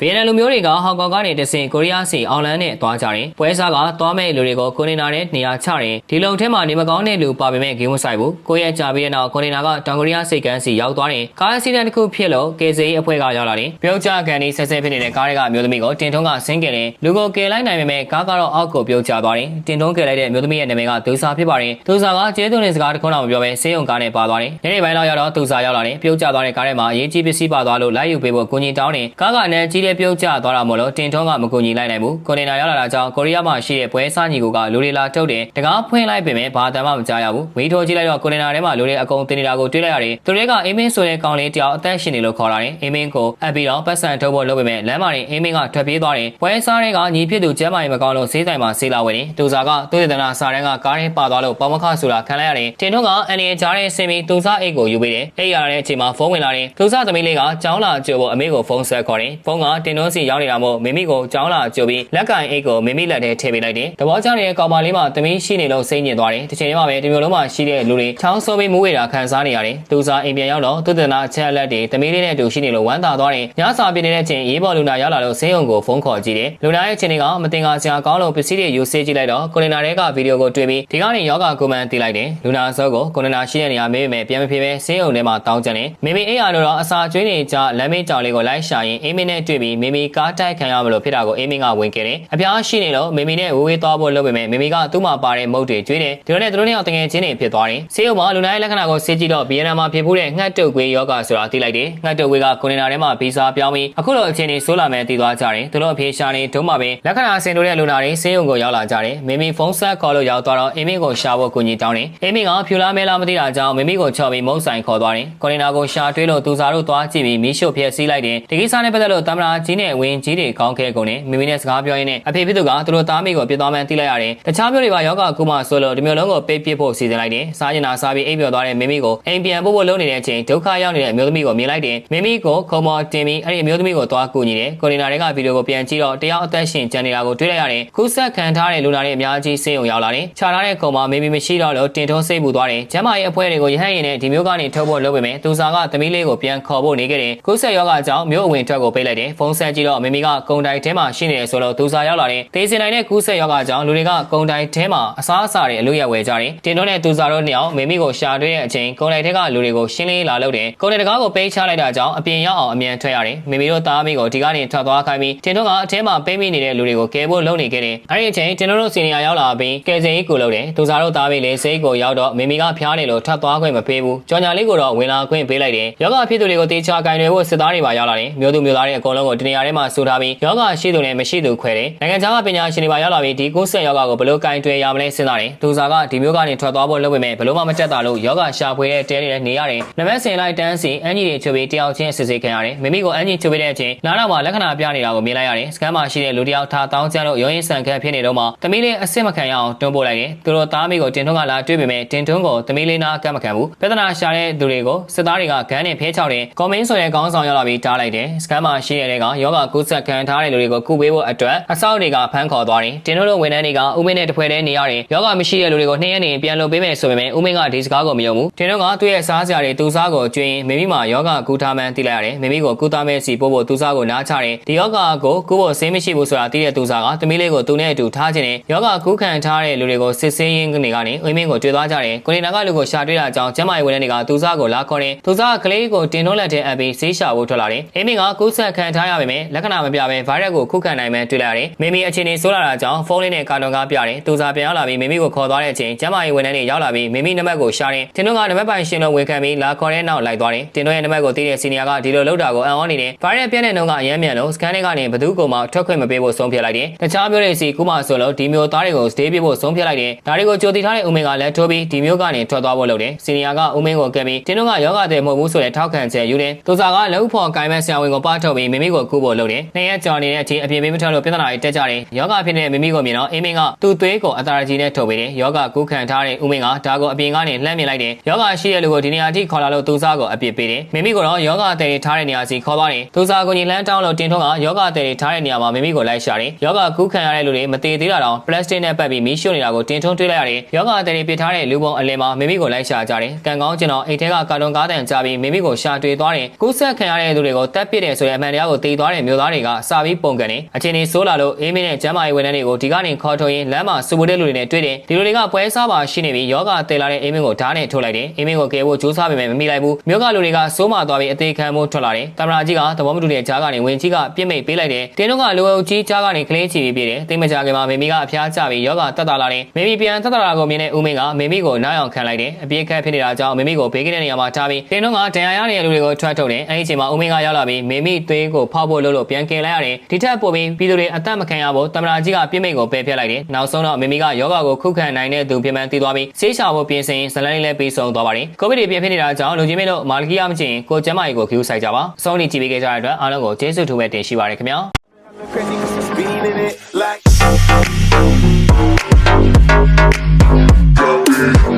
ဗီယက်နမ်လူမျိုးတွေကဟောင်ကောင်ကနေတဆင်ကိုရီးယားစီအောင်လန်းနဲ့သွားကြတယ်။ပွဲစားကသွားမဲ့လူတွေကိုကိုနေနာနဲ့နေရာချတယ်။ဒီလုံထဲမှာနေမကောင်းတဲ့လူပါပေမဲ့ဂိမ်းမဆိုင်ဘူး။ကိုရဲ့ကြာပြီးတဲ့နောက်ကိုနေနာကတောင်ကိုရီးယားစိတ်ကန်းစီရောက်သွားတယ်။ကားအစီအတန်းတစ်ခုဖြစ်လို့ကေစီအဖွဲ့ကရောက်လာတယ်။ပြုတ်ကျကန်ဒီဆက်ဆက်ဖြစ်နေတဲ့ကားတွေကအမျိုးသမီးကိုတင်ထုံးကဆင်းခဲ့တယ်။လူကိုကယ်လိုက်နိုင်ပေမဲ့ကားကတော့အောက်ကိုပြုတ်ကျသွားတယ်။တင်ထုံးကယ်လိုက်တဲ့အမျိုးသမီးရဲ့နာမည်ကဒူဆာဖြစ်ပါတယ်။ဒူဆာကကျေးဇူးတင်စကားတစ်ခုတော့မပြောဘဲဆေးရုံကားနဲ့ပါသွားတယ်။ညနေပိုင်းလောက်ရောက်တော့ဒူဆာရောက်လာတယ်။ပြုတ်ကျသွားတဲ့ကားထဲမှာအရေးကြီးပစ္စည်းပါသွားလို့လိုက်ယူပေးဖို့ကိုကြီးတောင်းတယ်။ကားကအနည်းကြီးတဲ့ပြုတ်ကျသွားတာမို့လို့တင်ထုံးကမကူညီလိုက်နိုင်ဘူးကိုနေနာရောက်လာတာကြောင့်ကိုရီးယားမှာရှိတဲ့ပွဲစားညီကိုကလူတွေလာထုတ်တယ်တကားဖွင့်လိုက်ပေမဲ့ဘာတမ်းမှမကြားရဘူးမီးထိုးကြည့်လိုက်တော့ကိုနေနာထဲမှာလူတွေအကုန်တင်နေတာကိုတွေ့လိုက်ရတယ်သူတွေကအေးမင်းဆိုတဲ့ကောင်လေးတယောက်အသက်ရှင်နေလို့ခေါ်လာတယ်အေးမင်းကိုအပ်ပြီးတော့ပတ်စံထုတ်ဖို့လုပ်ပေမဲ့လမ်းမှာနေအေးမင်းကထွက်ပြေးသွားတယ်ပွဲစားတွေကညီဖြစ်သူကျမ်းမာရေးမကောင်းလို့ဈေးဆိုင်မှာဆေးလာဝယ်တယ်သူစားကသူ့ဒေသနာစာတန်းကကားရင်းပါသွားလို့ပေါမခဆိုတာခံလိုက်ရတယ်တင်ထုံးကအန်ရီကြားတဲ့ဆင်မီသူစားအိတ်ကိုယူပေးတယ်အိတ်ရတဲ့အချိန်မှာဖုန်းဝင်လာတယ်သူစားသမီးလေးကကြောင်းလာကြို့ဖို့အမေကိုဖုန်းဆက်ခေါ်တယ်ဖုန်းကတင်ထုံးစီရောက်နေတာမို့မိမိကိုကြောင်းလာကြိုပြီးလက်ကင်အိတ်ကိုမိမိလက်ထဲထည့်ပေးလိုက်တယ်။တဘောချတဲ့ကောင်မလေးမှာသမီးရှိနေလို့စိတ်ညစ်သွားတယ်။တစ်ချိန်တည်းမှာပဲဒီမျိုးလုံးမှာရှိတဲ့လူတွေချောင်းဆိုးပြီးမူးဝေတာခံစားနေရတယ်။သူစားအိမ်ပြန်ရောက်တော့သူတနာအချက်အလက်တွေသမီးလေးနဲ့အတူရှိနေလို့ဝမ်းသာသွားတယ်။ညစာပြည့်နေတဲ့အချိန်ရေးပေါ်လူနာရောက်လာလို့ဆေးရုံကိုဖုန်းခေါ်ကြည့်တယ်။လူနာရဲ့အချိန်တွေကမတင်ကားစရာကောင်းလို့ပစ္စည်းတွေယူဆေးကြည့်လိုက်တော့ကိုလင်နာတွေကဗီဒီယိုကိုတွေ့ပြီးဒီကနေယောဂကိုမန်တီးလိုက်တယ်။လူနာစောကိုကိုလင်နာရှိတဲ့နေရာမေးပေမဲ့ပြန်မဖြေပဲဆေးရုံထဲမှာတောင်းကြတယ်။မိမိအိမ်ရတော့အစာကျွေးနေကြလမ်းမေးကြောင်လေးကိုလိုက်ရှာရင်အိမ်မင်းနဲ့တွေ့ပြီးမိမိကားတိုက်ခံရမလို့ဖြစ်တာကိုအိမ်မင်းကဝင်ခဲ့တယ်။အပြားရှိနေလို့မိမိနဲ့ဝေးဝေးသွားဖို့လုပ်ပေမဲ့မိမိကသူ့မှာပါတဲ့မုတ်တွေကျွေးတယ်ဒီလိုနဲ့သူတို့နှစ်ယောက်တငယ်ချင်းတွေဖြစ်သွားတယ်ဆေးရုံမှာလူနာရဲ့လက္ခဏာကိုစစ်ကြည့်တော့ဗီယက်နမ်မှာဖြစ်ဖူးတဲ့ငှက်တုပ်ကွေးယောဂဆိုတာသိလိုက်တယ်ငှက်တုပ်ကွေးကကိုနေနာထဲမှာဗီဇာပြောင်းပြီးအခုလိုအခြေအနေဆိုးလာမယ်တည်သွားကြတယ်သူတို့အဖေရှာနေဒုံးမှာပဲလက္ခဏာဆင်တို့တဲ့လူနာတွေဆေးရုံကိုရောက်လာကြတယ်မိမိဖုန်းဆက်ခေါ်လို့ရောက်သွားတော့အင်းမင်းကိုရှာဖို့ကူညီတောင်းတယ်အင်းမင်းကဖြူလားမဲလားမသိတာကြောင့်မိမိကိုချော်ပြီးမုန်းဆိုင်ခေါ်သွားတယ်ကိုနေနာကိုရှာတွေးလို့သူစားတို့သွားကြည့်ပြီးမီးရှို့ဖျက်ဆီးလိုက်တယ်ဒီကိစ္စနဲ့ပတ်သက်လို့တမနာကြီးနဲ့ဝင်းကြီးတွေကောင်းခဲ့ကုန်တယ်မိမိနဲ့စကားပြောရင်းနဲ့အဖေဖြစ်သူကသူတို့သားမိကိုပြစ်သွားမှန်းသိလိုက်ရတယ်တခြားမျိုးတွေပါယောဂကုမဆိုလို့ဒီမျိုးလုံးကိုပိတ်ပစ်ဖို့စီစဉ်လိုက်တယ်စားကျင်တာစားပြီးအိပ်ပျော်သွားတဲ့မိမိကိုအိမ်ပြန်ပို့ဖို့လုပ်နေတဲ့အချိန်ဒုက္ခရောက်နေတဲ့အမျိုးသမီးကိုမြင်လိုက်တယ်မိမိကိုခုံမော်တင်ပြီးအဲ့ဒီအမျိုးသမီးကိုသွားကူညီတယ်ကိုရီနာတွေကဗီဒီယိုကိုပြန်ကြည့်တော့တယောက်အသက်ရှင်ကျန်နေတာကိုတွေ့လိုက်ရတယ်ခုဆက်ခံထားတဲ့လူနာတွေအများကြီးဆေးရုံရောက်လာတယ်ခြာထားတဲ့ခုံမှာမိမိမရှိတော့လို့တင်ထုံးစိတ်ပူသွားတယ်ကျမ်းမာရေးအဖွဲ့တွေကိုရဟန်းရင်နဲ့ဒီမျိုးကနေထုတ်ဖို့လုပ်ပေမဲ့သူစားကသမီးလေးကိုပြန်ခေါ်ဖို့နေခဲ့တယ်ခုဆက်ယောဂအကြောင်းမျိုးအဝင်ထွက်ကိုပိတ်လိုက်တယ်ဖုန်းဆက်ကြည့်တော့မိမိကကုံတိုင်ထဲမှာရှိနေတယ်ဆိုတော့သူစားရောက်လာတယ်ဒေးစင်နိုင်တဲ့ကူးဆက်ယောဂအကြောင်းလူတွေကကုံတိုင်ထဲမှာအစားအစာတွေအလို့ရဝယ်ကြတယ်တင်တော့နဲ့သူစားတို့နှစ်ယောက်မိမိကိုရှာတွေ့တဲ့အချိန်ကုံတိုင်ထဲကလူတွေကိုရှင်းလင်းလာလုပ်တယ်ကုံတိုင်တကားကိုပိတ်ချလိုက်တာကြောင့်အပြင်ရောက်အောင်အမြန်ထွက်ရတယ်မိမိတို့သားမိကိုဒီကနေထွက်သွားခိုင်းပြီးတင်တော့ကအထဲမှာပိတ်မိနေတဲ့လူတွေကိုကယ်ဖို့လုပ်နေခဲ့တယ်အဲ့ဒီအချိန်တင်တော့စီနီယာရောက်လာပြီးကယ်ဆယ်ရေးကိုလုပ်တယ်သူစားတို့သားမိလေးစိတ်ကိုရောက်တော့မိမိကဖျားနေလို့ထွက်သွားခွင့်မပေးဘူးကြော်ညာလေးကိုတော့ဝင်လာခွင့်ပေးလိုက်တယ်ယောဂဖြစ်သူတွေကိုတေချာကင်တွေဖို့စစ်သားတွေပါရောက်လာတယ်မျိုးသူမျိုးသားတွေအကုန်လုံးကိုတနေရာထဲမှာဆူထားပြီးယောဂရှိသူနဲ့မရှိသူခွဲတယ်နိုင်ငံခြားကပညာရှင်တွေပါရောက်လာပြီးဒီကိုယ်ဆက်ယောဂကိုဘယ်လိုကင်တွယ်ရမလဲစဉ်းစားတယ်သူစားကဒီမျိုးကနေထွက်သွားဖို့လုပ်ပေမဲ့ဘယ်လိုမှမတက်တာလို့ယောဂရှာဖွေတဲ့တဲနေတဲ့နေရတယ်နမက်စင်လိုက်တန်းစီအန်ကြီးတွေချုပ်ပြီးတယောက်ချင်းစစ်စစ်ခံရတယ်မိမိကိုအန်ကြီးချုပ်ပြီးတဲ့အချိန်နားတော့မှလက္ခဏာပြနေတာကိုမြင်လိုက်ရတယ်စကန်မှာရှိတဲ့လူတယောက်ထားတောင်းချမ်းလို့ရုံးရင်ဆန်ခတ်ဖြစ်နေတော့မှတမီးလေးအစ်စ်မခံရအောင်တွန်းပို့လိုက်တယ်သူတို့သားမိကိုတင်ထွန်းကလာတွေ့ပေမဲ့တင်ထွန်းကိုတမီးလေးနာကတ်မခံဘူးပြဿနာရှာတဲ့သူတွေကိုစစ်သားတွေကဂန်းနဲ့ဖဲချောက်တယ်ကွန်မင်းဆိုတဲ့ခေါင်းဆောင်ရောက်လာပြီးတားလိုက်တယ်စကန်မှာရှိတဲ့ကယောဂကုသခံထားတဲ့လူတွေကိုကုပေးဖို့အတွက်အစောက်တွေကဖမ်းခေါ်သွားတယ်တင်ထွန်းတို့ဝန်ထမ်းတွေကဥမင်းနဲ့တဖွဲတည်းနေရတယ်ယောဂမရှိတဲ့လူတွေကိုနှင်းရနေပြန်လုပ်ပေးမယ်ဆိုပေမဲ့ဥမင်းကဒီစကားကိုမယုံဘူးတင်ထွန်းကသူ့ရဲ့စားစရာတွေသူစားကိုကျွင်းမိမိမှာယောဂကူထားမှန်းသိလိုက်ရတယ်မိမိကိုကူသားမဲ့စီပို့ဖို့သူစားကိုနားချတယ်ဒီယောဂကိုကူဖို့ဆေးမရှိဘူးဆိုတာသိတဲ့သူစားကတမီးလေးကိုသူနဲ့အတူထားခြင်းနဲ့ယောဂကူးခံထားတဲ့လူတွေကိုစစ်ဆေးရင်းကနေကနေဥမင်းကိုတွေ့သွားကြတယ်ကိုနေနာကလူကိုရှာတွေ့တာကြောင့်ကျမကြီးဝန်ထမ်းတွေကသူစားကိုလာခေါ်တယ်သူစားကကလေးကိုတင်တွန်းလက်ထဲအပ်ပြီးဆေးရှာဖို့ထွက်လာတယ်အင်းမင်းကကူးဆက်ခံထားရပေမဲ့လက္ခဏာမပြဘဲဗိုင်းရပ်ကိုခုခံနိုင်မှန်းတွေ့လာရတယ်မိမိအခြေအနေဆိုးလာတာကြောင့်ဖုန်းလေးနဲ့ကာတွန်ကားပြတယ်သူစားပြန်ရောက်လာပြီးမိမိကိုခေါ်သွားတဲ့အချိန်ကျမကြီးဝန်ထမ်းတွေရောက်လာပြီးမိမိနံပါတ်ကိုရှာတယ်တင်တွန်းကနံပါတ်ပိုင်ရှင်လို့ဝန်ခံပြီးလာခေါ်တဲ့နောက်လိုက်သွားတယ်တင်တွန်းရဲ့နံပါတ်ကိုသိတဲ့စီနီယာကဒီလိုလုပ်တာကိုအံ့ဩနေတယ်ဗိုင်းရပ်ပြန့်တဲ့နှုန်းကအယမ်းမြန်လို့စကန်တွေကနေဘသူ့ကိုမှထွက်ခွင့်မပေးဖို့ဆုံးဖြတ်လိုက်တယ်တခြားမျိုးတွေစီကူမဆိုလို့ဒီမျိုးသားတွေကိုစတေးပြဖို့ဆုံးဖြတ်လိုက်တယ်ဒါတွေကိုကြိုတည်ထားတဲ့ဦးမင်းကလည်းထိုးပြီးဒီမျိုးကနေထွက်သွားဖို့လုပ်တယ်စီနီယာကဦးမင်းကိုကပ်ပြီးတင်တွန်းကယောဂတဲ့မဟုတ်ဘူးဆိုတဲ့ထောက်ခံချက်ယူတယ်သူစားကလှုပ်ဖော်ကိုင်မဲ့ဆရာဝန်ကိုပါထုတ်ပြီးမိမိကိုကူဖို့လုပ်တယ်နှစ်ရက်ကြော်နေတဲ့အချိန်အပြင်ပေးမထွက်လို့ပြဿနာတွေတက်ကြတယ်ယောဂဖြစ်နေတဲ့မိမိကိုမြင်တော့အင်းမင်းကသူ့သွေးကိုအတားကြီးနဲ့ထုတ်ပေးတယ်ယောဂကူးခံထားတဲ့ဦးမင်းကဒါကိုအပြင်ကနေလှမ်းမြင်လိုက်တယ်ယောဂရှိတဲ့လူကိုဒီနေရာထိခေါ်လာလို့သူစားကိုအပြစ်ပေးတယ်မိမိကတော့ယောဂတဲ့ထားတဲ့နေရာစီခေါ်သွားတယ်သူစားကိုညီလန်းတောင်းလို့တင်ထုံးကယောဂတဲ့ထားတဲ့နေရာမှာမိမိကိုလိုက်ရှာတယ်ယောဂကူးခံရတဲ့လူတွေမတည်သေးတာတော့ပလတ်စတစ်နဲ့ပတ်ပြီးမီးရှို့နေတာကိုတင်ထုံးတွေ့လိုက်ရတယ်ယောဂတဲ့ပစ်ထားတဲ့လူပုံအလင်းမှာမိမိကိုလိုက်ရှာကြတယ်ကံကောင်းကျင်တော့အိတ်ထဲကကာတွန်ကားတန်ကြပြီးမိမိကိုရှာတွေ့သွားတယ်ကူးဆက်ခံရတဲ့လူတွေကိုတက်ပစ်တယ်ဆိုတဲ့အမှန်တရားကိုသိတည်သွားတဲ့မျိုးသားတွေကစာပြီးပုံကန်နေအခြေအနေဆိုးလာလို့အေးမင်းနဲ့ကျမ်းမာရေးဝန်ထမ်းတွေကိုဒီကနေခေါ်ထုတ်ရင်းလမ်းမှာစုပူတဲ့လူတွေနဲ့တွေ့တယ်ဒီလူတွေကပွဲစားပါရှိနေပြီးယောဂတည်လာတဲ့အေးမင်းကိုဓာတ်နဲ့ထုတ်လိုက်တယ်အေးမင်းကိုကယ်ဖို့ကြိုးစားပေမဲ့မမိလိုက်ဘူးမြို့ကလူတွေကစိုးမသွားပြီးအသေးခံမှုထွက်လာတယ်တမနာကြီးကသဘောမတူတဲ့ကြားကနေဝင်ကြီးကပြစ်မိတ်ပေးလိုက်တယ်တင်းတို့ကလူအုပ်ကြီးကြားကနေကလေးချီပြီးပြေးတယ်တိတ်မကြခင်မှာမေမီကအဖျားကျပြီးယောဂတက်တာလာတယ်မေမီပြန်တက်တာလာကိုမြင်တဲ့ဦးမင်းကမေမီကိုနားအောင်ခံလိုက်တယ်အပြေးခတ်ဖြစ်နေတာကြောင့်မေမီကိုဘေးကင်းတဲ့နေရာမှာထားပြီးတင်းတို့ကဒဏ်ရာရနေတဲ့လူတွေကိုထွက်ထုတ်တယ်အဲဒီအချိန်မှာဦးမင်းကရောက်လာပြီးမေမီသွေးကိုဖောက်ဖို့လုပ်လို့ပြန်ကင်လိုက်ရတယ်ဒီထက်ပိုပြီးပြည်သူတွေအသက်မခံရဖို့တမနာကြီးကပြစ်မိတ်ကိုပယ်ဖျက်လိုက်တယ်နောက်ဆုံးတော့မေမီကယောဂကိုခုခံနိုင်တဲ့သူပြင်ပန်းတည်သွားပြီးဆေးရှာဖို့ပြင်ဆင်ဇလန်လေးလည်းပြီးဆုံးသွားပါတယ်ကိုဗစ်တွေပြန်ဖြစ်နေတာကြောင့်လူကြီးမင်းတို့မာလကီယာမချင်ကိုကျမ်းမာရေးကိုခ ्यू ဆိုင်ကြပါအဆုံးထိကြည့်ပေးကြတဲ့အတွက်အားလုံးကိုကျေးဇူးထူးပဲတင်ရှိပါရခင်ဗျာ Crazy 'cause I'm speeding it like. Go.